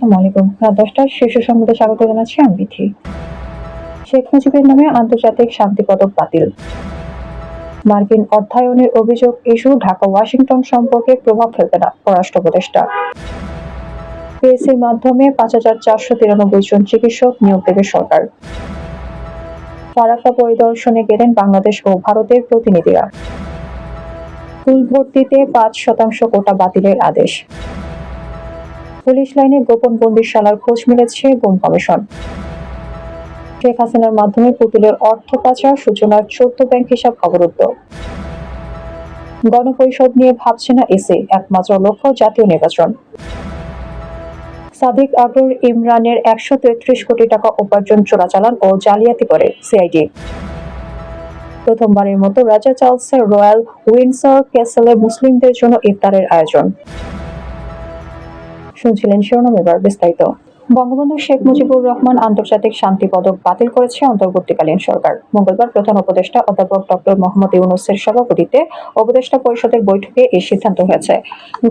আসসালামু আলাইকুম। রাত দশটার শীর্ষ সংবাদে স্বাগত জানাচ্ছি আমি বিথি। শেখ মুজিবের নামে আন্তর্জাতিক শান্তি পদক বাতিল। মার্কিন অর্থায়নের অভিযোগ ইস্যু, ঢাকা, ওয়াশিংটন সম্পর্কে প্রভাব ফেলবে না পররাষ্ট্র উপদেষ্টা। পিএসসির মাধ্যমে পাঁচ হাজার চারশো তিরানব্বই জন চিকিৎসক নিয়োগ দেবে সরকার। ফারাক্কা পরিদর্শনে গেলেন বাংলাদেশ ও ভারতের প্রতিনিধিরা। স্কুল ভর্তিতে পাঁচ শতাংশ কোটা বাতিলের আদেশ। পুলিশ লাইনে গোপন বন্দিশালার খোঁজ মিলেছে গুম কমিশন। শেখ হাসিনার মাধ্যমে পুতুলের অর্থ পাচার সূচনার চোদ্দ ব্যাংক হিসাব অবরুদ্ধ। গণপরিষদ নিয়ে ভাবছে না এসে, একমাত্র লক্ষ্য জাতীয় নির্বাচন। সাদিক আগ্রর ইমরানের একশো তেত্রিশ কোটি টাকা উপার্জন চোরাচালান ও জালিয়াতি করে সিআইডি। প্রথমবারের মতো রাজা চার্লসের রয়্যাল উইন্ডসর ক্যাসেলে মুসলিমদের জন্য ইফতারের আয়োজন। শুনছিলেন শিরোনাম এবার বিস্তারিত। বঙ্গবন্ধু শেখ মুজিবুর রহমান আন্তর্জাতিক শান্তি পদক বাতিল করেছে অন্তর্বর্তীকালীন সরকার। মঙ্গলবার প্রধান উপদেষ্টা অধ্যাপক ডক্টর মোহাম্মদ ইউনুসের সভাপতিত্বে উপদেষ্টা পরিষদের বৈঠকে এই সিদ্ধান্ত হয়েছে।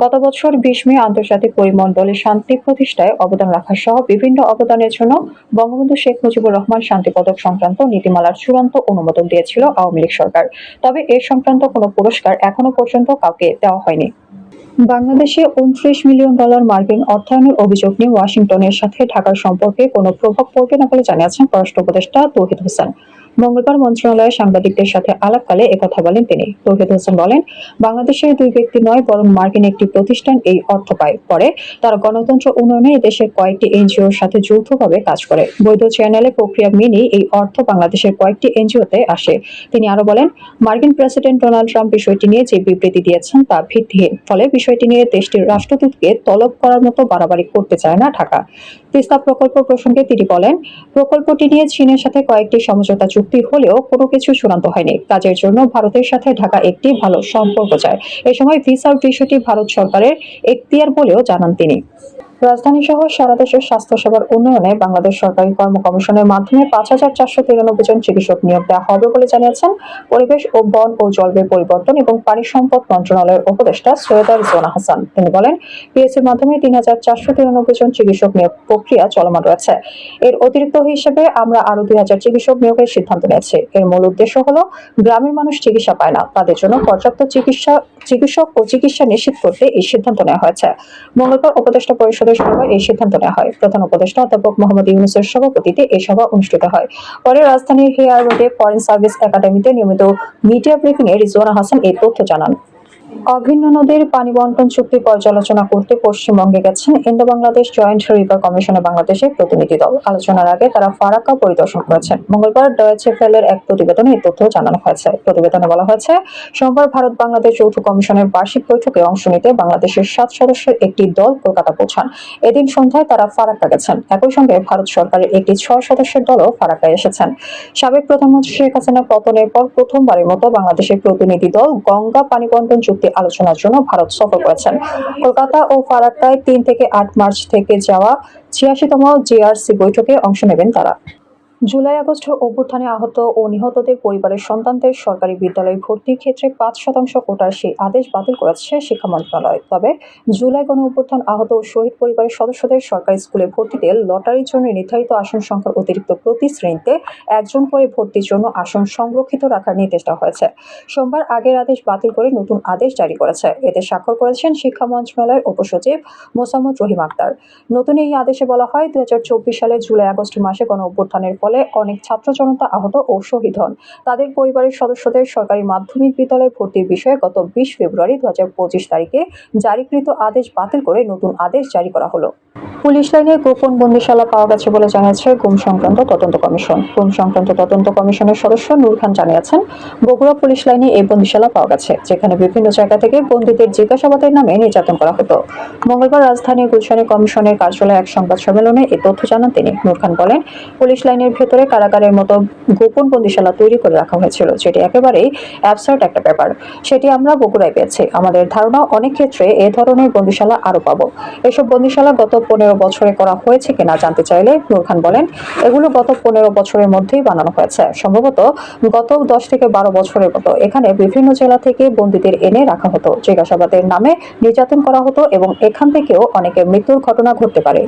গত বছর বিশ মে আন্তর্জাতিক পরিমণ্ডলে শান্তি প্রতিষ্ঠায় অবদান রাখা সহ বিভিন্ন অবদানের জন্য বঙ্গবন্ধু শেখ মুজিবুর রহমান শান্তি পদক সংক্রান্ত নীতিমালার চূড়ান্ত অনুমোদন দিয়েছিল আওয়ামী লীগ সরকার। তবে এ সংক্রান্ত কোনো পুরস্কার এখনও পর্যন্ত কাউকে দেওয়া হয়নি। বাংলাদেশে উনত্রিশ মিলিয়ন ডলার মার্কিন অর্থায়নের অভিযোগ নিয়ে ওয়াশিংটনের সাথে ঢাকার সম্পর্কে কোনো প্রভাব পড়বে না বলে জানিয়েছেন পররাষ্ট্র উপদেষ্টা তৌহিদ হোসেন। মঙ্গলবার মন্ত্রণালয়ে সাংবাদিকদের সাথে আলাপকালে একথা বলেন তিনি। তৌহিদ হোসেন বলেন, বাংলাদেশের দুই ব্যক্তি নয়, বরং মার্কিন একটি প্রতিষ্ঠান এই অর্থ পায়। পরে তারা গণতন্ত্র উন্নয়নে দেশের কয়েকটি এনজিওর সাথে যৌথভাবে কাজ করে। বৈধ চ্যানেলে প্রক্রিয়া মেনেই এই অর্থ বাংলাদেশের কয়েকটি এনজিওতে আসে। তিনি আরও বলেন, মার্কিন প্রেসিডেন্ট ডোনাল্ড ট্রাম্প বিষয়টি নিয়ে যে বিবৃতি দিয়েছেন তা ভিত্তিহীন। ফলে বিষয়টি নিয়ে দেশটির রাষ্ট্রদূতকে তলব করার মতো বাড়াবাড়ি করতে চায় না ঢাকা। তিস্তা প্রকল্প প্রসঙ্গে তিনি বলেন, প্রকল্পটি নিয়ে চীনের সাথে কয়েকটি সমঝোতা চুক্তি হলেও কোনো কিছু চূড়ান্ত হয়নি। কাজের জন্য ভারতের সাথে ঢাকা একটি ভালো সম্পর্ক চায়। এ সময় ভিসার বিষয়টি ভারত সরকারের এখতিয়ার বলেও জানান তিনি। রাজধানী সহ সারা দেশের স্বাস্থ্যসেবার উন্নয়নে বাংলাদেশ সরকারি কর্ম কমিশনের মাধ্যমে পাঁচ হাজার চারশো তিরানব্বই জন চিকিৎসক নিয়োগ দেওয়া হবে বলে জানিয়েছেন পরিবেশ ও বন ও জলবায়ু পরিবর্তন এবং পানি সম্পদ মন্ত্রণালয়ের উপদেষ্টা সৈয়দা রিজওয়ানা হাসান। তিনি বলেন পিএসসির মাধ্যমে তিন হাজার চারশো তিরানব্বই জন চিকিৎসক নিয়োগ প্রক্রিয়া চলমান রয়েছে। এর অতিরিক্ত হিসেবে আমরা আরও দুই হাজার চিকিৎসক নিয়োগের সিদ্ধান্ত নিয়েছি। এর মূল উদ্দেশ্য হলো, গ্রামের মানুষ চিকিৎসা পায় না। তাদের জন্য পর্যাপ্ত চিকিৎসা, চিকিৎসক ও চিকিৎসা নিশ্চিত করতে এই সিদ্ধান্ত নেওয়া হয়েছে। মঙ্গলবার উপদেষ্টা পরিষদের সভায় এই সিদ্ধান্ত নেওয়া হয়। প্রধান উপদেষ্টা অধ্যাপক মোহাম্মদ ইউনুসের সভাপতিতে এই সভা অনুষ্ঠিত হয়। পরে রাজধানীর হেয়ার রোডে ফরেন সার্ভিস একাডেমিতে নিয়মিত মিডিয়া ব্রিফিং এ রিজওয়ানা হাসান এই তথ্য জানান। অভিন্ন নদীর পানি বন্টন চুক্তি পর্যালোচনা করতে পশ্চিমবঙ্গে গেছেন ইন্দো বাংলাদেশ জয়েন্ট রিভার কমিশনে বাংলাদেশের প্রতিনিধি দল। আলোচনার আগে তারা ফারাক্কা পরিদর্শন করেছেন। মঙ্গলবার ডয়েচে ফেলের এক প্রতিবেদনে এই তথ্য জানানো হয়েছে। প্রতিবেদনে বলা হয়েছে, সোমবার ভারত বাংলাদেশ যৌথ কমিশনের বার্ষিক বৈঠকে অংশ নিতে বাংলাদেশের সাত সদস্যের একটি দল কলকাতা পৌঁছান। এদিন সন্ধ্যায় তারা ফারাক্কা গেছেন। একই সঙ্গে ভারত সরকারের একটি ছয় সদস্যের দলও ফারাক্কায় এসেছেন। সাবেক প্রধানমন্ত্রী শেখ হাসিনার পতনের পর প্রথমবারের মতো বাংলাদেশের প্রতিনিধি দল গঙ্গা পানি বন্টন চুক্তি আলোচনার জন্য ভারত সফর করেছেন। কলকাতা ও ফারাক্কায় তিন থেকে আট মার্চ থেকে যাওয়া ছিয়াশিতম জেআরসি বৈঠকে অংশ নেবেন তারা। জুলাই আগস্ট অভ্যুত্থানে আহত ও নিহতদের পরিবারের সন্তানদের সরকারি বিদ্যালয়ে ভর্তির ক্ষেত্রে পাঁচ শতাংশ কোটার সেই আদেশ বাতিল করেছে শিক্ষা মন্ত্রণালয়। তবে জুলাই গণ অভ্যুত্থান আহত ও শহীদ পরিবারের সদস্যদের সরকারি স্কুলে ভর্তিতে লটারির জন্য নির্ধারিত আসন সংখ্যার অতিরিক্ত প্রতি শ্রেণীতে একজন করে ভর্তির জন্য আসন সংরক্ষিত রাখার নির্দেশ দেওয়া হয়েছে। সোমবার আগের আদেশ বাতিল করে নতুন আদেশ জারি করেছে। এতে স্বাক্ষর করেছেন শিক্ষা মন্ত্রণালয়ের উপসচিব মোসাম্মদ রহিম আক্তার। নতুন এই আদেশে বলা হয়, দুই হাজার চব্বিশ সালে জুলাই আগস্ট মাসে গণ অভ্যুত্থানের ফলে অনেক ছাত্র জনতা আহত ও শহীদ হন। তাদের পরিবারের সদস্যদের সরকারি মাধ্যমিক বিদ্যালয়ে ভর্তির বিষয়ে গত বিশ ফেব্রুয়ারি দু হাজার পঁচিশ তারিখে জারিকৃত আদেশ বাতিল করে নতুন আদেশ জারি করা হলো। পুলিশ লাইনে গোপন বন্দিশালা পাওয়া গেছে বলে জানিয়েছে গুম সংক্রান্ত তদন্ত কমিশন। গুম সংক্রান্ত তদন্ত কমিশনের সদস্য নূর খান জানিয়েছেন, বগুড়া পুলিশ লাইনে এই বন্দিশালা পাওয়া গেছে, যেখানে বিভিন্ন জায়গা থেকে বন্দীদের জিজ্ঞাসাবাদের নামে নির্যাতন করা হতো। মঙ্গলবার রাজধানী গুলশানে কমিশনের কার্যালয়ে এক সংবাদ সম্মেলনে এই তথ্য জানান তিনি। নূর খান বলেন, পুলিশ লাইনের ভেতরে কারাগারের মতো গোপন বন্দিশালা তৈরি করে রাখা হয়েছিল, যেটি একেবারেই অ্যাবসার্ট একটা ব্যাপার। সেটি আমরা বগুড়ায় পেয়েছি। আমাদের ধারণা অনেক ক্ষেত্রে এ ধরনের বন্দিশালা আরও পাবো। এসব বন্দিশালা গত পনেরো পনেরো বছরে করা হয়েছে কিনা জানতে চাইলে নূর খান বলেন, এগুলো গত পনেরো বছরের মধ্যেই বানানো হয়েছে। সম্ভবত গত দশ থেকে বারো বছরের মতো। এখানে বিভিন্ন জেলা থেকে বন্দীদের এনে রাখা হতো। জিজ্ঞাসাবাদের নামে নির্যাতন করা হতো এবং এখান থেকেও অনেকের মৃত্যুর ঘটনা ঘটতে পারে।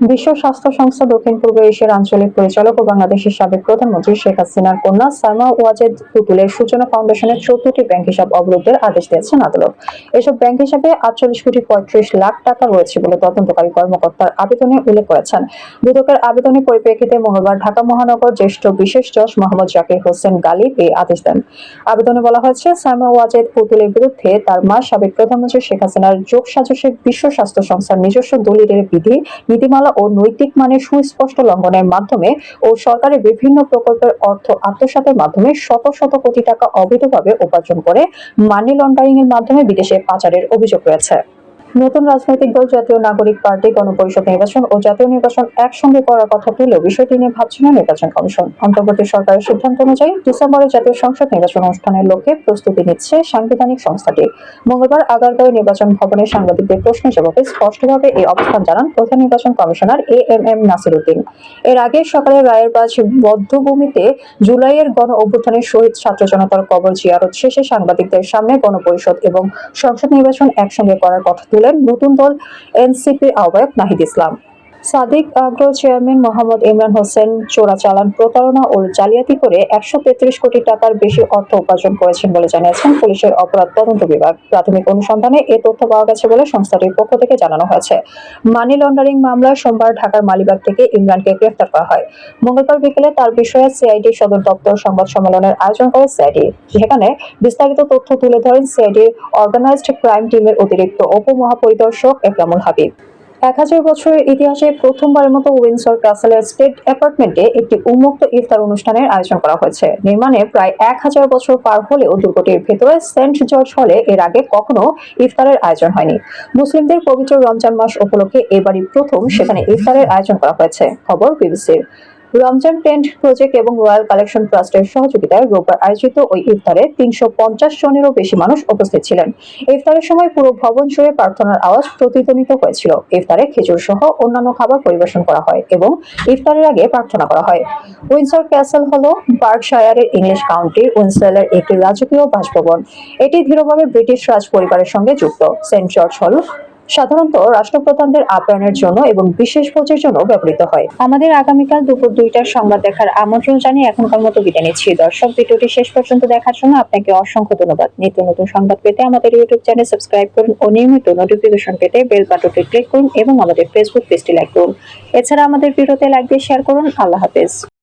বিশ্ব স্বাস্থ্য সংস্থা দক্ষিণ পূর্ব এশিয়ার আঞ্চলিক পরিচালক ও বাংলাদেশের সাবেক প্রধানমন্ত্রী শেখ হাসিনার কন্যা সাইমা ওয়াজেদ পুতুলের সূচনা ফাউন্ডেশনের চোদ্দটি ব্যাংক হিসাব অবরোধের আদেশ দিয়েছেন আদালত। এসব ব্যাংক হিসাবে আটচল্লিশ কোটি পঁয়ত্রিশ লাখ টাকা রয়েছে বলে তদন্তকারী কর্মকর্তার আবেদনে উল্লেখ করেছেন। দুদকের আবেদনের পরিপ্রেক্ষিতে মঙ্গলবার ঢাকা মহানগর জ্যেষ্ঠ বিশেষ জজ মোহাম্মদ জাকির হোসেন গালিব এই আদেশ দেন। আবেদনে বলা হয়েছে সাইমা ওয়াজেদ পুতুলের বিরুদ্ধে তার মা সাবেক প্রধানমন্ত্রী শেখ হাসিনার যোগ সাজসে বিশ্ব স্বাস্থ্য সংস্থার নিজস্ব দলিলের বিধি, নীতিমালা ও নৈতিক মানের সুস্পষ্ট লঙ্ঘনের মাধ্যমে ও সরকারের বিভিন্ন প্রকল্পের অর্থ আত্মসাতের মাধ্যমে শত শত কোটি টাকা অবৈধভাবে উপার্জন করে মানি লন্ডারিং এর মাধ্যমে বিদেশে পাচারের অভিযোগ রয়েছে। নতুন রাজনৈতিক দল, জাতীয় নাগরিক পার্টি, গণপরিষদ নির্বাচন ও জাতীয় নির্বাচন একসঙ্গে করার কথা তুলেও বিষয়টি নিয়ে ভাবছে না নির্বাচন কমিশন। অন্তর্বর্তী সরকারের সিদ্ধান্ত অনুযায়ী ডিসেম্বরে জাতীয় সংসদ নির্বাচন অনুষ্ঠানের লক্ষ্যে প্রস্তুতি নিচ্ছে সাংবিধানিক সংস্থাটি। মঙ্গলবার আগারগাঁও নির্বাচন ভবনে সাংবাদিকদের প্রশ্নের জবাবে স্পষ্টভাবে এই অবস্থান জানান প্রধান নির্বাচন commissioner A M M Nasir Uddin এর আগে সকালে রায়েরবাজ বদ্ধভূমিতে জুলাইয়ের গণ অভ্যুত্থানের শহীদ ছাত্র জনতার কবর জিয়ারত শেষে সাংবাদিকদের সামনে গণপরিষদ এবং সংসদ নির্বাচন একসঙ্গে করার কথা তুলেন নতুন দল এনসিপির আহ্বায়ক নাহিদ ইসলাম। সাদিক আগ্রহ চেয়ারম্যান মোহাম্মদ ইমরান হোসেন চোরাচালান প্রতারণা ও জালিয়াতি করে একশো তেত্রিশ কোটি টাকার বেশি অর্থ উপার্জন করেছেন বলে জানিয়েছেন পুলিশের অপরাধ তদন্ত বিভাগ। প্রাথমিক অনুসন্ধানে এ তথ্য পাওয়া গেছে বলে সংস্থাটির পক্ষ থেকে জানানো হয়েছে। মানি লন্ডারিং মামলায় সোমবার ঢাকার মালিবাগ থেকে ইমরানকে গ্রেফতার করা হয়। মঙ্গলবার বিকেলে তার বিষয়ে সিআইডি সদর দপ্তর সংবাদ সম্মেলনের আয়োজন করে সিআইডি, যেখানে বিস্তারিত তথ্য তুলে ধরেন সিআইডির অর্গানাইজড ক্রাইম টিমের অতিরিক্ত উপমহাপরিদর্শক একরামুল হাবিব। এক হাজার বছরের ইতিহাসে প্রথমবারের মতো উইন্ডসর ক্যাসেলের স্টেট অ্যাপার্টমেন্টে একটি উন্মুক্ত ইফতার অনুষ্ঠানের আয়োজন করা হয়েছে। নির্মাণে প্রায় এক হাজার বছর পার হলেও দুর্গটির ভেতরে সেন্ট জর্জ হলে এর আগে কখনো ইফতারের আয়োজন হয়নি। মুসলিমদের পবিত্র রমজান মাস উপলক্ষে এবারই প্রথম সেখানে ইফতারের আয়োজন করা হয়েছে। খবর বিবিসির। রমজান টেন্ট প্রজেক্ট এবং রয়্যাল কালেকশন ট্রাস্টের সহযোগিতায় রোববার আয়োজিত ওই ইফতারে তিনশো পঞ্চাশ জনেরও বেশি মানুষ উপস্থিত ছিলেন। ইফতারের সময় পুরো ভবন জুড়ে প্রার্থনার আওয়াজ প্রতিধ্বনিত হয়েছিল। ইফতারে খেজুর সহ অন্যান্য খাবার পরিবেশন করা হয় এবং ইফতারের আগে প্রার্থনা করা হয়। উইন্ডসর ক্যাসেল হল বার্কশায়ারের ইংলিশ কাউন্টির উইন্সেলের একটি রাজকীয় বাসভবন। এটি দৃঢ়ভাবে ব্রিটিশ রাজ পরিবারের সঙ্গে যুক্ত। সেন্ট জর্জ হল সাধারণত রাষ্ট্রপ্রধানদের আপ্যায়নের জন্য এবং বিশেষ ভোজের জন্য ব্যবহৃত হয়। আমাদের আগামীকাল দুপুর দুইটার সংবাদ দেখার আমন্ত্রণ জানিয়ে এখনকার মতো বিদায় নিচ্ছি। দর্শক, ভিডিওটি শেষ পর্যন্ত দেখার জন্য আপনাকে অসংখ্য ধন্যবাদ। নিত্য নতুন সংবাদ পেতে আমাদের ইউটিউব চ্যানেল সাবস্ক্রাইব করুন ও নিয়মিত নোটিফিকেশন পেতে বেল বাটনটি ক্লিক করুন এবং আমাদের ফেসবুক পেজটি লাইক করুন। এছাড়া আমাদের ভিডিওতে লাইক দিয়ে শেয়ার করুন। আল্লাহ হাফেজ।